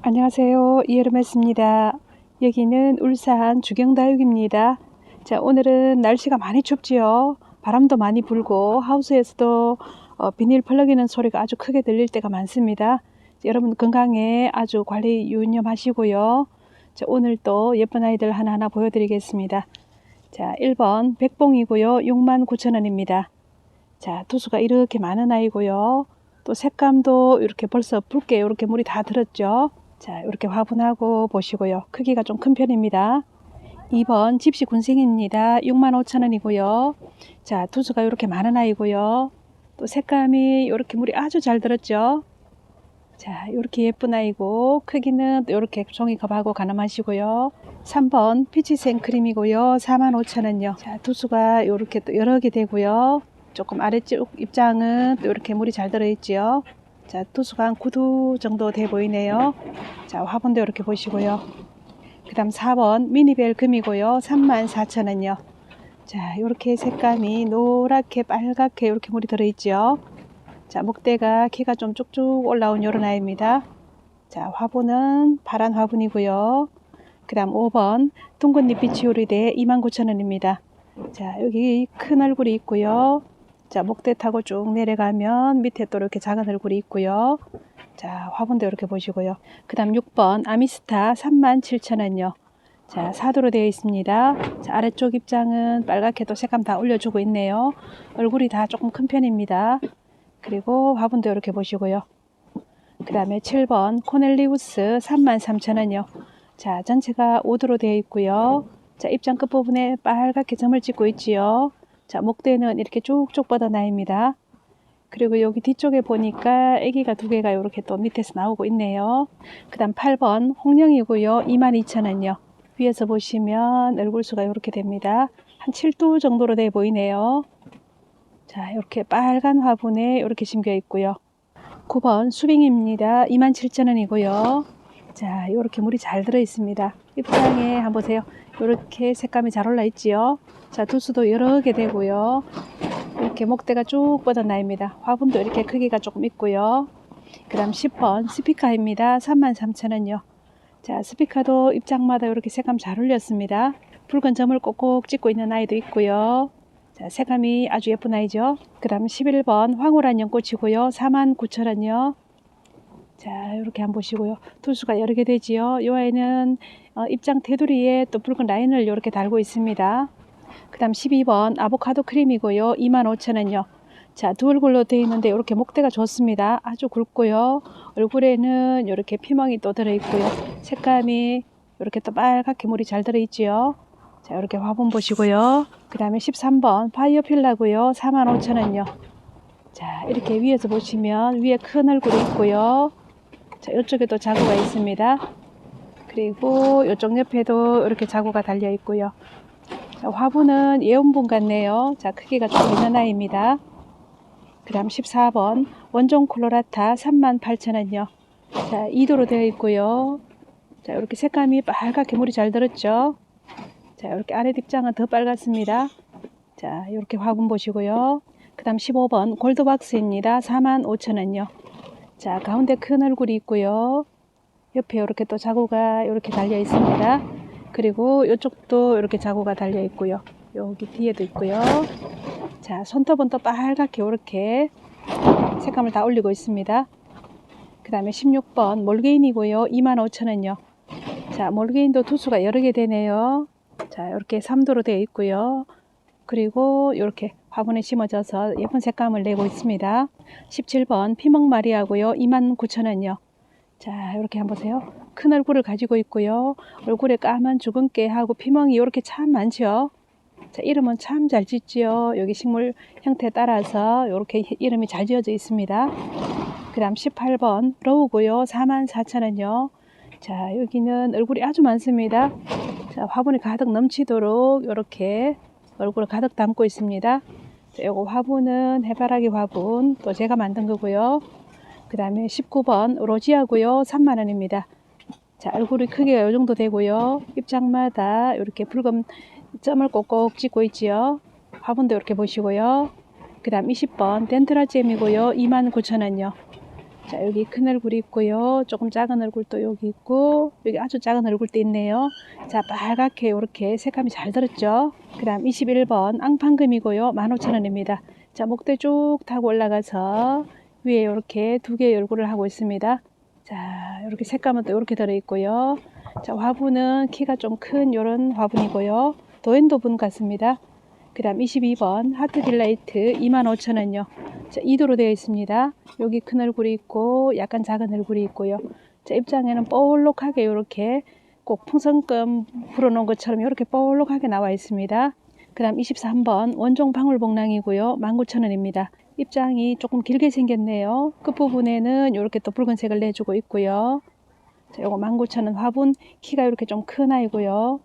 안녕하세요. 이여름했습니다. 여기는 울산 주경다육입니다. 자, 오늘은 날씨가 많이 춥지요. 바람도 많이 불고 하우스에서도 어, 비닐 펄럭이는 소리가 아주 크게 들릴 때가 많습니다. 여러분 건강에 아주 관리 유념하시고요. 자, 오늘 또 예쁜 아이들 하나하나 보여드리겠습니다. 자, 1번 백봉이고요. 69,000원입니다. 자, 두수가 이렇게 많은 아이고요. 또 색감도 이렇게 벌써 붉게 이렇게 물이 다 들었죠. 자, 이렇게 화분하고 보시고요. 크기가 좀 큰 편입니다. 2번 집시 군생입니다. 65,000원이고요. 자, 두수가 이렇게 많은 아이고요. 또 색감이 이렇게 물이 아주 잘 들었죠. 자, 이렇게 예쁜 아이고 크기는 이렇게 종이컵하고 가늠하시고요. 3번 피치 생크림이고요. 45,000원요. 자, 두수가 이렇게 또 여러 개 되고요. 조금 아래쪽 입장은 또 이렇게 물이 잘 들어있지요. 자, 두수가 한 9두 정도 돼 보이네요. 자, 화분도 이렇게 보시고요. 그 다음 4번 미니벨 금이고요. 34,000원요. 자, 이렇게 색감이 노랗게 빨갛게 이렇게 물이 들어있죠. 자, 목대가 키가 좀 쭉쭉 올라온 요런 아이입니다. 자, 화분은 파란 화분이고요. 그 다음 5번 둥근잎 비치오리대 29,000원입니다. 자, 여기 큰 얼굴이 있고요. 자, 목대 타고 쭉 내려가면 밑에 또 이렇게 작은 얼굴이 있고요. 자, 화분도 이렇게 보시고요. 그 다음 6번 아미스타 37,000원요. 자, 사도로 되어 있습니다. 자, 아래쪽 입장은 빨갛게 또 색감 다 올려주고 있네요. 얼굴이 다 조금 큰 편입니다. 그리고 화분도 이렇게 보시고요. 그 다음에 7번 코넬리우스 33,000원요. 자, 전체가 오드로 되어 있고요. 자, 입장 끝부분에 빨갛게 점을 찍고 있지요. 자, 목대는 이렇게 쭉쭉 뻗어나입니다. 그리고 여기 뒤쪽에 보니까 아기가 두 개가 이렇게 또 밑에서 나오고 있네요. 그 다음 8번 홍령이고요. 22,000원요. 위에서 보시면 얼굴수가 이렇게 됩니다. 한 7도 정도로 돼 보이네요. 자, 이렇게 빨간 화분에 이렇게 심겨 있고요. 9번 수빙입니다. 27,000원이고요. 자, 이렇게 물이 잘 들어 있습니다. 입장에 한번 보세요. 이렇게 색감이 잘 올라 있지요. 자, 두수도 여러 개 되고요. 이렇게 목대가 쭉 뻗어나입니다. 화분도 이렇게 크기가 조금 있고요. 그 다음 10번 스피카입니다. 33,000원요. 자, 스피카도 입장마다 이렇게 색감 잘 올렸습니다. 붉은 점을 꼭꼭 찍고 있는 아이도 있고요. 자, 색감이 아주 예쁜 아이죠. 그 다음 11번 황홀한 연꽃이고요. 49,000원요. 자, 이렇게 한번 보시고요. 두수가 여러 개 되지요. 이 아이는 어, 입장 테두리에 또 붉은 라인을 이렇게 달고 있습니다. 그 다음 12번 아보카도 크림이고요. 25,000원요. 자, 두 얼굴로 되어 있는데 이렇게 목대가 좋습니다. 아주 굵고요. 얼굴에는 이렇게 피멍이 또 들어있고요. 색감이 이렇게 또 빨갛게 물이 잘 들어있지요. 자, 이렇게 화분 보시고요. 그 다음에 13번 파이어 필라고요. 45,000원요. 자, 이렇게 위에서 보시면 위에 큰 얼굴이 있고요. 자, 이쪽에도 자구가 있습니다. 그리고 이쪽 옆에도 이렇게 자구가 달려 있고요. 자, 화분은 예온분 같네요. 자, 크기가 좀 있는 아이입니다. 그 다음 14번 원종 콜로라타 38,000원요. 자, 2도로 되어 있고요. 자, 이렇게 색감이 빨갛게 물이 잘 들었죠. 자, 이렇게 아래 뒷장은 더 빨갛습니다. 자, 이렇게 화분 보시고요. 그 다음 15번 골드박스입니다. 45,000원요. 자, 가운데 큰 얼굴이 있고요. 옆에 이렇게 또 자구가 이렇게 달려 있습니다. 그리고 이쪽도 이렇게 자구가 달려 있고요. 여기 뒤에도 있고요. 자, 손톱은 또 빨갛게 이렇게 색감을 다 올리고 있습니다. 그 다음에 16번 몰게인이고요. 25,000원요. 자, 몰게인도 두수가 여러 개 되네요. 자, 이렇게 3도로 되어 있고요. 그리고 이렇게 화분에 심어져서 예쁜 색감을 내고 있습니다. 17번 피먹마리아고요. 29,000원요. 자, 이렇게 한번 보세요. 큰 얼굴을 가지고 있고요. 얼굴에 까만 주근깨하고 피멍이 이렇게 참 많죠. 자, 이름은 참 잘 짓지요. 여기 식물 형태에 따라서 이렇게 이름이 잘 지어져 있습니다. 그 다음 18번 로우고요. 44,000원요. 자, 여기는 얼굴이 아주 많습니다. 자, 화분이 가득 넘치도록 이렇게 얼굴을 가득 담고 있습니다. 자, 요거 화분은 해바라기 화분 또 제가 만든 거고요. 그 다음에 19번 로지아고요. 3만원입니다. 자, 얼굴이 크기가 이 정도 되고요. 입장마다 이렇게 붉은 점을 꼭꼭 찍고 있지요. 화분도 이렇게 보시고요. 그 다음 20번 덴트라잼이고요. 29,000원요. 자, 여기 큰 얼굴이 있고요. 조금 작은 얼굴도 여기 있고, 여기 아주 작은 얼굴도 있네요. 자, 빨갛게 이렇게 색감이 잘 들었죠. 그 다음 21번 앙팡금이고요. 15,000원입니다. 자, 목대 쭉 타고 올라가서 위에 이렇게 두 개의 얼굴을 하고 있습니다. 자, 이렇게 색감은 또 이렇게 들어있고요. 자, 화분은 키가 좀 큰 이런 화분이고요. 도엔도분 같습니다. 그 다음 22번 하트 딜라이트 25,000원요. 자, 2도로 되어 있습니다. 여기 큰 얼굴이 있고 약간 작은 얼굴이 있고요. 자, 입장에는 볼록하게 이렇게 꼭 풍선껌 불어놓은 것처럼 이렇게 볼록하게 나와 있습니다. 그 다음 23번 원종 방울복랑이고요. 19,000원입니다. 입장이 조금 길게 생겼네요. 끝부분에는 이렇게 또 붉은색을 내주고 있고요. 자, 요거 19,000원 화분 키가 이렇게 좀 큰 아이고요.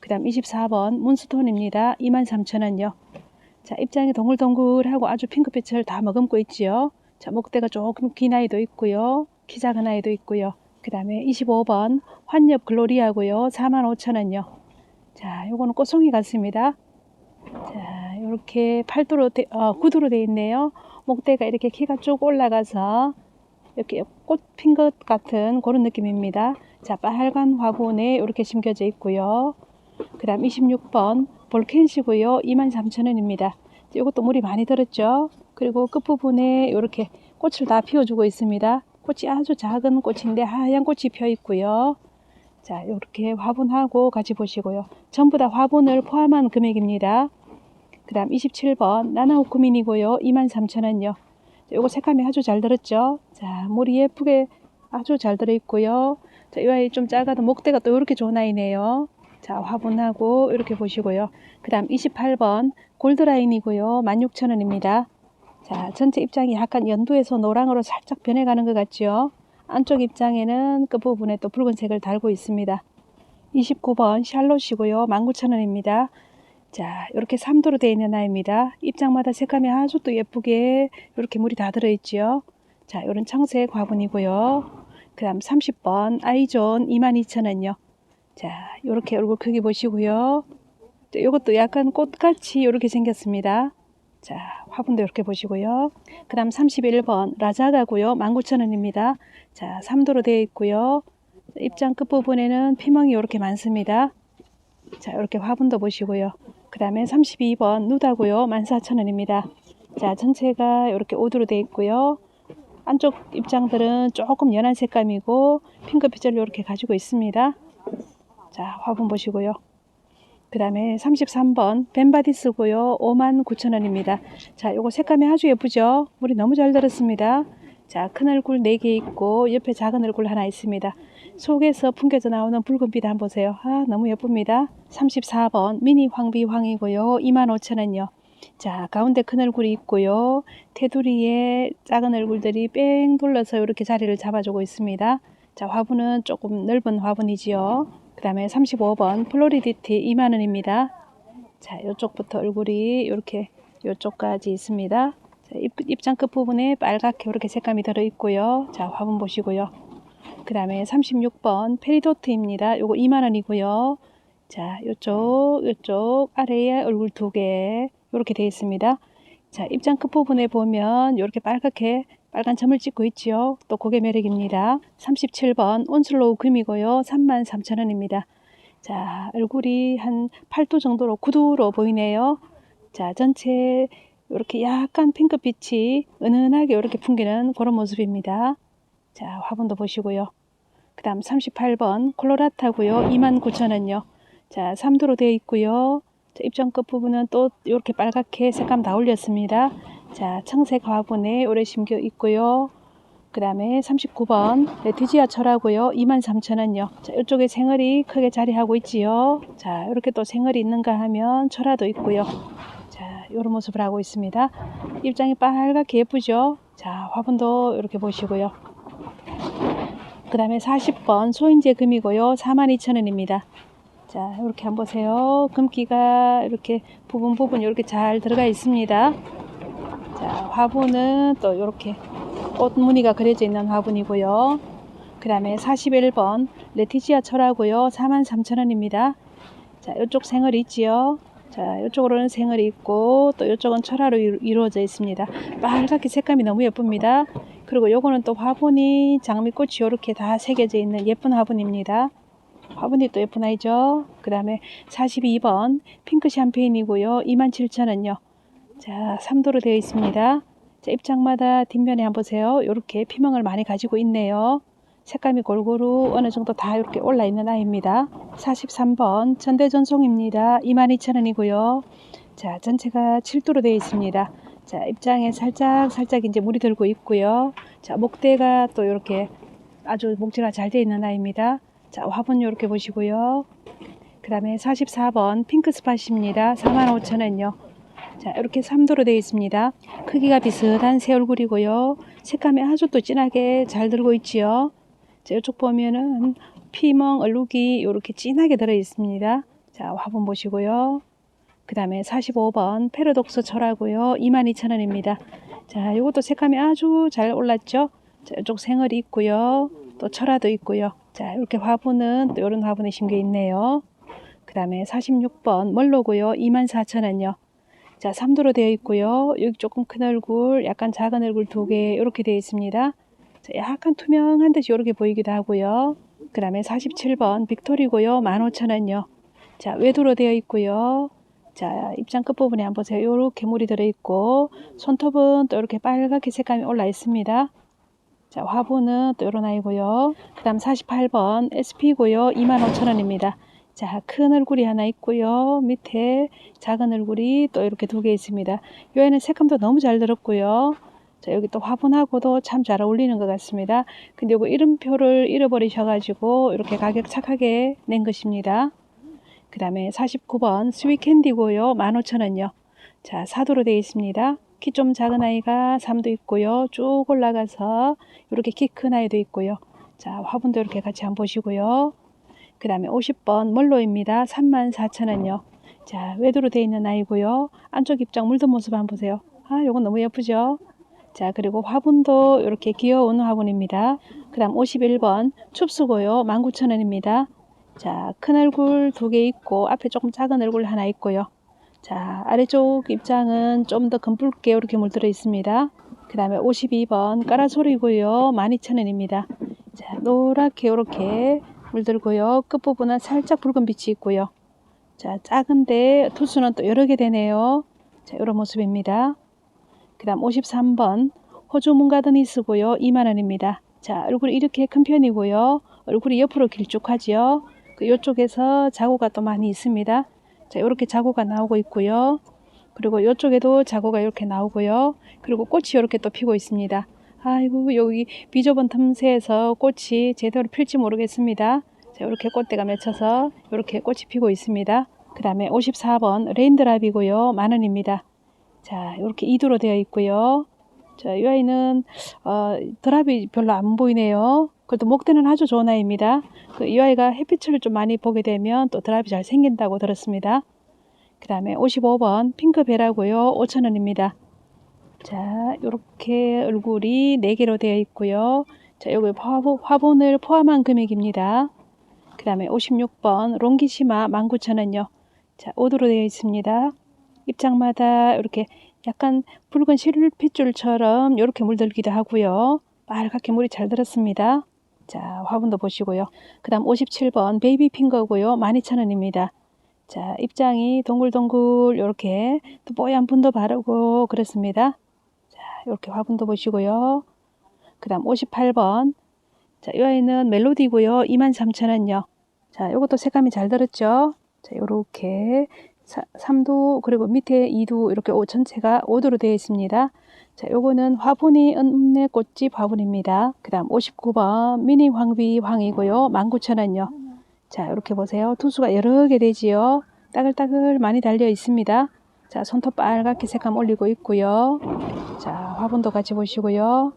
그 다음 24번 문스톤입니다. 23,000원요. 자, 입장이 동글동글하고 아주 핑크빛을 다 머금고 있지요. 자, 목대가 조금 긴 아이도 있고요. 키 작은 아이도 있고요. 그 다음에 25번 환엽 글로리아고요. 45,000원요. 자, 요거는 꽃송이 같습니다. 자, 이렇게 팔도로, 되, 어, 구두로 되어 있네요. 목대가 이렇게 키가 쭉 올라가서 이렇게 꽃 핀 것 같은 그런 느낌입니다. 자, 빨간 화분에 이렇게 심겨져 있고요. 그 다음 26번 볼켄시고요. 23,000원입니다. 이것도 물이 많이 들었죠. 그리고 끝부분에 이렇게 꽃을 다 피워주고 있습니다. 꽃이 아주 작은 꽃인데 하얀 꽃이 펴 있고요. 자, 이렇게 화분하고 같이 보시고요. 전부 다 화분을 포함한 금액입니다. 그 다음 27번 나나오쿠민이고요. 23,000원요. 요거 색감이 아주 잘 들었죠. 자, 물이 예쁘게 아주 잘 들어있고요. 자, 이 아이 좀 작아도 목대가 또 이렇게 좋은 아이네요. 자, 화분하고 이렇게 보시고요. 그 다음 28번 골드라인이고요. 16,000원입니다. 자, 전체 입장이 약간 연두에서 노랑으로 살짝 변해가는 것 같죠. 안쪽 입장에는 끝부분에 또 붉은색을 달고 있습니다. 29번 샬롯이고요. 19,000원입니다. 자, 이렇게 3도로 되어 있는 아이입니다. 입장마다 색감이 아주 또 예쁘게 이렇게 물이 다 들어있지요. 자, 이런 청색 화분이고요. 그 다음 30번 아이존 22,000원요. 자, 이렇게 얼굴 크기 보시고요. 이것도 약간 꽃같이 이렇게 생겼습니다. 자, 화분도 이렇게 보시고요. 그 다음 31번 라자가고요. 19,000원입니다. 자, 3도로 되어 있고요. 입장 끝부분에는 피멍이 이렇게 많습니다. 자, 이렇게 화분도 보시고요. 그 다음에 32번 누다고요. 14,000원입니다. 자, 전체가 이렇게 5도로 되어 있고요. 안쪽 입장들은 조금 연한 색감이고 핑크빛을 이렇게 가지고 있습니다. 자, 화분 보시고요. 그 다음에 33번 벤바디스고요. 59,000원입니다. 자, 요거 색감이 아주 예쁘죠? 물이 너무 잘 들었습니다. 자, 큰 얼굴 4개 있고 옆에 작은 얼굴 하나 있습니다. 속에서 풍겨져 나오는 붉은빛 한번 보세요. 아, 너무 예쁩니다. 34번 미니 황비황이고요. 25,000원요. 자, 가운데 큰 얼굴이 있고요. 테두리에 작은 얼굴들이 뺑 둘러서 이렇게 자리를 잡아주고 있습니다. 자, 화분은 조금 넓은 화분이지요. 그 다음에 35번 플로리디티 2만원입니다. 자, 이쪽부터 얼굴이 이렇게 이쪽까지 있습니다. 자, 입, 입장 끝부분에 빨갛게 이렇게 색감이 들어있고요. 자, 화분 보시고요. 그 다음에 36번 페리도트입니다. 요거 2만원이고요. 자, 요쪽, 요쪽 아래에 얼굴 두 개. 이렇게 되어 있습니다. 자, 입장 끝부분에 보면 이렇게 빨갛게 빨간 점을 찍고 있지요. 또 고개 매력입니다. 37번 온슬로우 금이고요. 33,000원입니다. 자, 얼굴이 한 8도 정도로 구두로 보이네요. 자, 전체 이렇게 약간 핑크빛이 은은하게 이렇게 풍기는 그런 모습입니다. 자, 화분도 보시고요. 그 다음 38번 콜로라타고요. 29,000원요. 자, 3도로 되어 있고요. 자, 입장 끝 부분은 또 이렇게 빨갛게 색감 다 올렸습니다. 자, 청색 화분에 오래 심겨 있고요. 그 다음에 39번 레티지아 철하고요. 23,000원요. 자, 이쪽에 생얼이 크게 자리하고 있지요. 자, 이렇게 또 생얼이 있는가 하면 철화도 있고요. 자, 이런 모습을 하고 있습니다. 입장이 빨갛게 예쁘죠? 자, 화분도 이렇게 보시고요. 그 다음에 40번 소인제 금이고요. 42,000원입니다. 자, 이렇게 한번 보세요. 금기가 이렇게 부분 부분 이렇게 잘 들어가 있습니다. 자, 화분은 또 이렇게 꽃 무늬가 그려져 있는 화분이고요. 그 다음에 41번 레티지아 철하고요. 43,000원입니다. 자, 이쪽 생얼이 있지요. 자, 이쪽으로는 생얼이 있고 또 이쪽은 철화로 이루- 이루어져 있습니다. 빨갛게 색감이 너무 예쁩니다. 그리고 요거는 또 화분이 장미꽃이 이렇게 다 새겨져 있는 예쁜 화분입니다. 화분이 또 예쁜 아이죠. 그 다음에 42번 핑크 샴페인이고요. 27,000원요. 자, 3도로 되어 있습니다. 자, 입장마다 뒷면에 한번 보세요. 이렇게 피멍을 많이 가지고 있네요. 색감이 골고루 어느 정도 다 이렇게 올라 있는 아이입니다. 43번 천대전송입니다. 22,000원이고요. 자, 전체가 7도로 되어 있습니다. 자, 입장에 살짝 살짝 이제 물이 들고 있고요. 자, 목대가 또 이렇게 아주 목재가 잘 되어 있는 아이입니다. 자, 화분 이렇게 보시고요. 그 다음에 44번 핑크 스팟입니다. 45,000원요. 자, 이렇게 3도로 되어 있습니다. 크기가 비슷한 새 얼굴이고요. 색감이 아주 또 진하게 잘 들고 있지요. 자, 이쪽 보면은 피멍 얼룩이 이렇게 진하게 들어 있습니다. 자, 화분 보시고요. 그 다음에 45번 패러독스 철하고요. 22,000원입니다. 자, 이것도 색감이 아주 잘 올랐죠. 자, 이쪽 생얼이 있고요. 또 철화도 있고요. 자, 이렇게 화분은 또 이런 화분에 심겨 있네요. 그 다음에 46번 멀로고요. 24,000원요. 자, 3도로 되어 있고요. 여기 조금 큰 얼굴, 약간 작은 얼굴 두 개 이렇게 되어 있습니다. 자, 약간 투명한 듯이 이렇게 보이기도 하고요. 그 다음에 47번 빅토리고요. 15,000원요. 자, 외도로 되어 있고요. 자, 입장 끝부분에 한번 보세요. 이렇게 물이 들어있고, 손톱은 또 이렇게 빨갛게 색감이 올라 있습니다. 자, 화분은 또 이런 아이고요. 그 다음 48번 SP고요. 25,000원입니다. 자, 큰 얼굴이 하나 있고요. 밑에 작은 얼굴이 또 이렇게 두 개 있습니다. 이 아이는 색감도 너무 잘 들었고요. 자, 여기 또 화분하고도 참 잘 어울리는 것 같습니다. 근데 이거 이름표를 잃어버리셔가지고 이렇게 가격 착하게 낸 것입니다. 그 다음에 49번 스위캔디고요. 15,000원요. 자, 사도로 되어 있습니다. 키 좀 작은 아이가 3도 있고요. 쭉 올라가서 이렇게 키 큰 아이도 있고요. 자, 화분도 이렇게 같이 한번 보시고요. 그 다음에 50번 멀로입니다. 34,000원요. 자, 외도로 되어 있는 아이고요. 안쪽 입장 물든 모습 한번 보세요. 아, 요건 너무 예쁘죠? 자, 그리고 화분도 이렇게 귀여운 화분입니다. 그 다음 51번 춥수고요. 19,000원입니다. 자, 큰 얼굴 두 개 있고 앞에 조금 작은 얼굴 하나 있고요. 자, 아래쪽 입장은 좀 더 검붉게 이렇게 물들어 있습니다. 그 다음에 52번 까라소리고요. 12,000원입니다. 자, 노랗게 이렇게 물들고요. 끝부분은 살짝 붉은 빛이 있고요. 자, 작은데 투수는 또 여러 개 되네요. 자, 이런 모습입니다. 그 다음 53번 호주 문가드니스고요. 2만원입니다. 자, 얼굴이 이렇게 큰 편이고요. 얼굴이 옆으로 길쭉하지요. 그 이쪽에서 자고가 또 많이 있습니다. 자, 이렇게 자고가 나오고 있고요. 그리고 이쪽에도 자고가 이렇게 나오고요. 그리고 꽃이 이렇게 또 피고 있습니다. 아이고 여기 비좁은 틈새에서 꽃이 제대로 필지 모르겠습니다. 자, 이렇게 꽃대가 맺혀서 이렇게 꽃이 피고 있습니다. 그 다음에 54번 레인드랍이고요. 만원입니다. 자, 이렇게 2두로 되어 있고요. 자, 이 아이는 어, 드랍이 별로 안 보이네요. 그래도 목대는 아주 좋은 아이입니다. 그 이 아이가 햇빛을 좀 많이 보게 되면 또 드랍이 잘 생긴다고 들었습니다. 그 다음에 55번 핑크베라고요. 5,000원입니다. 자, 이렇게 얼굴이 4개로 되어 있고요. 자, 여기 화분, 화분을 포함한 금액입니다. 그 다음에 56번 롱기시마 19,000원요. 자, 5도로 되어 있습니다. 입장마다 이렇게 약간 붉은 실핏줄처럼 이렇게 물들기도 하고요. 빨갛게 물이 잘 들었습니다. 자, 화분도 보시고요. 그 다음 57번 베이비 핑거고요. 12,000원입니다. 자, 입장이 동글동글 이렇게 또 뽀얀 분도 바르고 그렇습니다. 자, 이렇게 화분도 보시고요. 그 다음 58번. 자, 이 아이는 멜로디고요. 23,000원요. 자, 이것도 색감이 잘 들었죠? 자, 요렇게 3도 그리고 밑에 2도 이렇게 오, 전체가 5도로 되어 있습니다. 자, 요거는 화분이 은내 꽃집 화분입니다. 그 다음 59번 미니 황비 황이고요. 19,000원요. 자, 이렇게 보세요. 투수가 여러 개 되지요. 따글따글 많이 달려 있습니다. 자, 손톱 빨갛게 색감 올리고 있고요. 자, 화분도 같이 보시고요.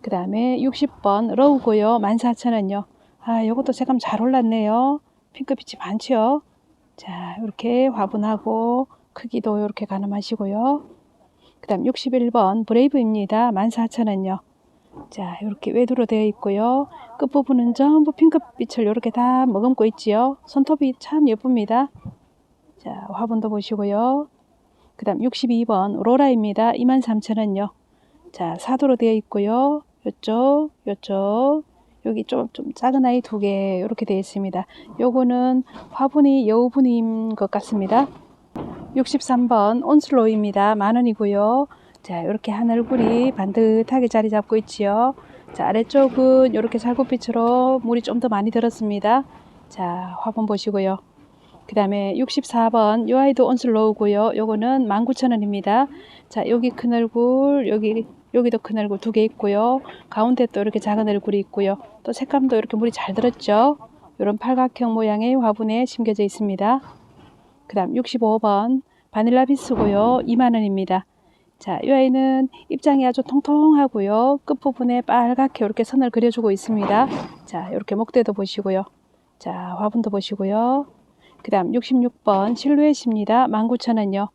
그 다음에 60번 러우고요. 14,000원요. 아, 요것도 색감 잘 올랐네요. 핑크빛이 많죠. 자, 이렇게 화분하고 크기도 이렇게 가늠하시고요. 그 다음 61번 브레이브입니다. 14,000원요. 자, 이렇게 외두로 되어 있고요. 끝부분은 전부 핑크빛을 이렇게 다 머금고 있지요. 손톱이 참 예쁩니다. 자, 화분도 보시고요. 그 다음 62번 로라입니다. 23,000원요. 자, 사도로 되어 있고요. 요쪽, 요쪽, 여기 좀, 좀 작은 아이 두 개, 이렇게 되어 있습니다. 요거는 화분이 여우분인 것 같습니다. 63번 온슬로우입니다. 만 원이고요. 자, 이렇게 하늘굴이 반듯하게 자리 잡고 있지요. 자, 아래쪽은 이렇게 살구빛으로 물이 좀 더 많이 들었습니다. 자, 화분 보시고요. 그 다음에 64번 요 아이도 온슬로우고요. 요거는 19,000원입니다. 자, 여기 큰 얼굴, 여기 여기도 큰 얼굴 두 개 있고요. 가운데 또 이렇게 작은 얼굴이 있고요. 또 색감도 이렇게 물이 잘 들었죠. 이런 팔각형 모양의 화분에 심겨져 있습니다. 그 다음 65번 바닐라 비스고요. 2만원입니다. 자, 이 아이는 입장이 아주 통통하고요. 끝부분에 빨갛게 이렇게 선을 그려주고 있습니다. 자, 이렇게 목대도 보시고요. 자, 화분도 보시고요. 그 다음 66번 실루엣입니다. 19,000원요.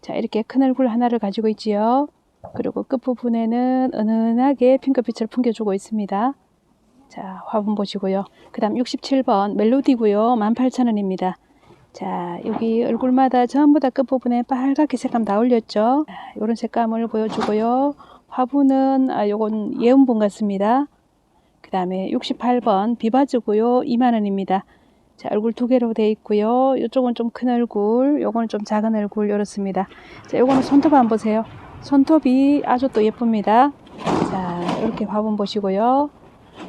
자, 이렇게 큰 얼굴 하나를 가지고 있지요. 그리고 끝부분에는 은은하게 핑크빛을 풍겨주고 있습니다. 자, 화분 보시고요. 그 다음 67번 멜로디고요. 18,000원입니다. 자, 여기 얼굴마다 전부 다 끝부분에 빨갛게 색감 다 올렸죠. 이런 색감을 보여주고요. 화분은, 아, 요건 예은분 같습니다. 그 다음에 68번 비바즈고요. 2만원입니다. 자, 얼굴 두 개로 되어 있고요. 이쪽은 좀 큰 얼굴, 요거는 좀 작은 얼굴, 이렇습니다. 자, 요거는 손톱 한번 보세요. 손톱이 아주 또 예쁩니다. 자, 이렇게 화분 보시고요.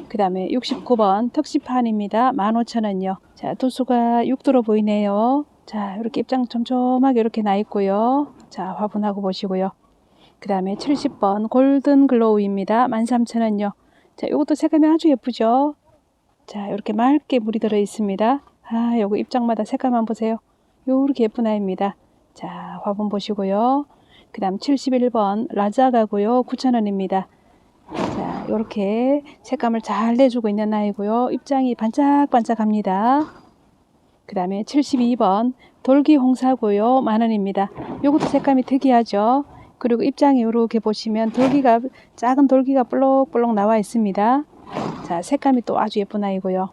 그 다음에 69번 특시판입니다. 15,000원요. 자, 도수가 6도로 보이네요. 자, 이렇게 입장 촘촘하게 이렇게 나 있고요. 자, 화분하고 보시고요. 그 다음에 70번 골든 글로우입니다. 13,000원요. 자, 이것도 색감이 아주 예쁘죠? 자, 이렇게 맑게 물이 들어 있습니다. 아, 요거 입장마다 한번 보세요. 요렇게 예쁜 아이입니다. 자, 화분 보시고요. 그 다음 71번 라자가고요. 9,000원입니다. 자, 이렇게 색감을 잘 내주고 있는 아이고요. 입장이 반짝반짝합니다. 그 다음에 72번 돌기 홍사고요. 만원입니다. 요것도 색감이 특이하죠. 그리고 입장이 이렇게 보시면 돌기가 작은 돌기가 볼록볼록 나와 있습니다. 자, 색감이 또 아주 예쁜 아이고요.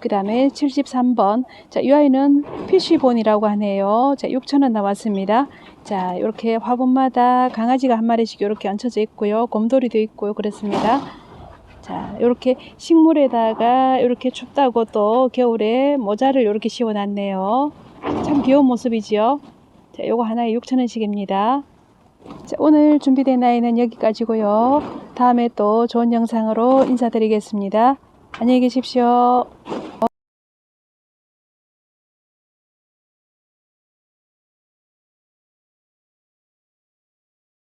그 다음에 73번. 자, 이 아이는 피쉬본이라고 하네요. 자, 6,000원 나왔습니다. 자, 이렇게 화분마다 강아지가 한 마리씩 이렇게 얹혀져 있고요. 곰돌이도 있고요. 그렇습니다. 자, 이렇게 식물에다가 이렇게 춥다고 또 겨울에 모자를 이렇게 씌워놨네요. 참 귀여운 모습이지요. 자, 요거 하나에 6,000원씩입니다. 자, 오늘 준비된 아이는 여기까지고요. 다음에 또 좋은 영상으로 인사드리겠습니다. 안녕히 계십시오.